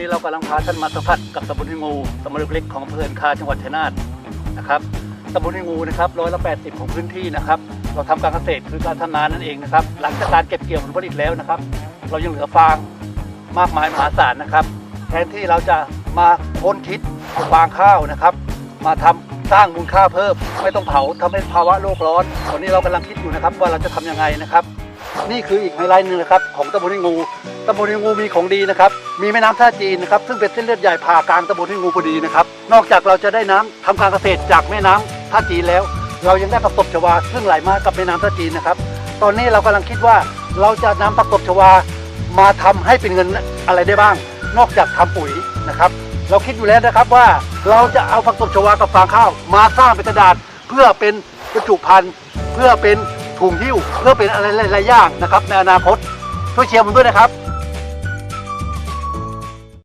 นี้เรากำลังพาท่านมาสัมผัสกับตำบลหิงูตำบลเล็กๆของอำเภอเอนคาจังหวัดชัยนาทนะครับตำบลหิงูนะครับร้อยละ80ของพื้นที่นะครับ เราทำการเกษตรคือการทำนานั่นเองนะครับ หลังจากการเก็บเกี่ยวผลผลิตแล้วนะครับ เรายังเหลือฟางมากมายมหาศาลนะครับ แทนที่เราจะมาค้นคิดเอาฟางข้าวนะครับ มาทำสร้างมูลค่าเพิ่ม ไม่ต้องเผาทำให้ภาวะโลกร้อนตอนนี้เรากำลังคิดอยู่นะครับว่าเราจะทำยังไงนะครับ นี่คืออีกไฮไลท์หนึ่งนะครับของตำบลหิงูตำบลหิงูมีของดีนะครับ มีแม่น้ำท่าจีนนะครับซึ่งเป็นเส้นเลือดใหญ่ผ่ากลางตำบลหิงูพอดีนะครับ นอกจากเราจะได้น้ำทำการเกษตรจากแม่น้ำท่าจีนแล้ว เรายังได้ผักตบชวาซึ่งไหลมากับแม่น้ำท่าจีนนะครับ ตอนนี้เรากำลังคิดว่าเราจะนำผักตบชวามาทำให้เป็นเงินอะไรได้บ้าง นอกจากทำปุ๋ยนะครับ เราคิดอยู่แล้วนะครับว่าเราจะเอาผักตบชวากับฟางข้าว มาสร้างเป็นกระดาษเพื่อเป็นบรรจุภัณฑ์เพื่อเป็น ถุงหิ้วเพื่อเป็นอะไรหลายๆอย่างนะครับในอนาคตช่วยเชียร์ผมด้วยนะครับ